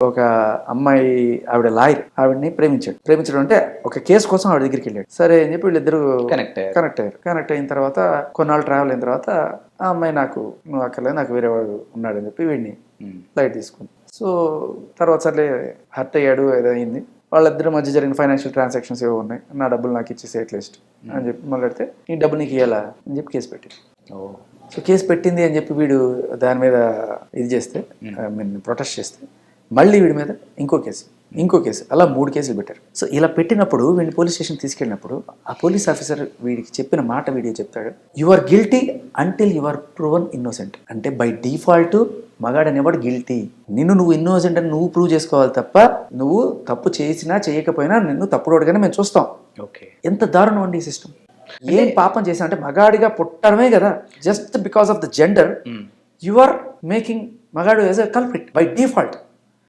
ఒక అమ్మాయి ఆవిడ లాయర్ ఆవిడని ప్రేమించాడు. ప్రేమించడం అంటే ఒక కేసు కోసం ఆవిడ దగ్గరికి వెళ్ళాడు. సరే అని చెప్పి వీళ్ళిద్దరు కనెక్ట్ అయ్యారు. కనెక్ట్ అయ్యారు. కనెక్ట్ అయిన తర్వాత కొన్నాళ్ళు ట్రావెల్ అయిన తర్వాత ఆ అమ్మాయి నాకు నువ్వు అక్కర్లేదు నాకు వేరే వాడు ఉన్నాడని చెప్పి వీడిని ఉమ్. లైట్ తీసుకుంది. సో తర్వాత సర్లే హర్ట్ అయ్యాడు ఏదో అయింది వాళ్ళిద్దరి మధ్య జరిగిన ఫైనాన్షియల్ ట్రాన్సాక్షన్స్ ఏవో ఉన్నాయి. నా డబ్బులు నాకు ఇచ్చేసి అట్లీస్ట్ అని చెప్పి మాట్లాడితే ఈ డబ్బు నీకు ఇవ్వాలా అని చెప్పి కేసు పెట్టింది ఓ. సో కేసు పెట్టింది అని చెప్పి వీడు దాని మీద ఇది చేస్తే ఐ మీన్ ప్రొటెస్ట్ చేస్తే మళ్ళీ వీడి మీద ఇంకో కేసు ఇంకో కేసు అలా మూడు కేసులు పెట్టారు. సో ఇలా పెట్టినప్పుడు వీడిని పోలీస్ స్టేషన్ తీసుకెళ్ళినప్పుడు ఆ పోలీస్ ఆఫీసర్ వీడికి చెప్పిన మాట వీడియో చెప్తాడు you are guilty until you are proven innocent అంటే బై డిఫాల్ట్ మగాడు అనేవాడు గిల్టీ నిన్ను నువ్వు ఇన్నోసెంట్ అని నువ్వు ప్రూవ్ చేసుకోవాలి తప్ప నువ్వు తప్పు చేసినా చేయకపోయినా నిన్ను తప్పుడోడుగానే మేము చూస్తాం. ఓకే. ఎంత దారుణం అండి ఈ సిస్టమ్ ఏం పాపం చేశా అంటే మగాడిగా పుట్టడమే కదా. Just because of the gender you are making మగాడు as a culprit by default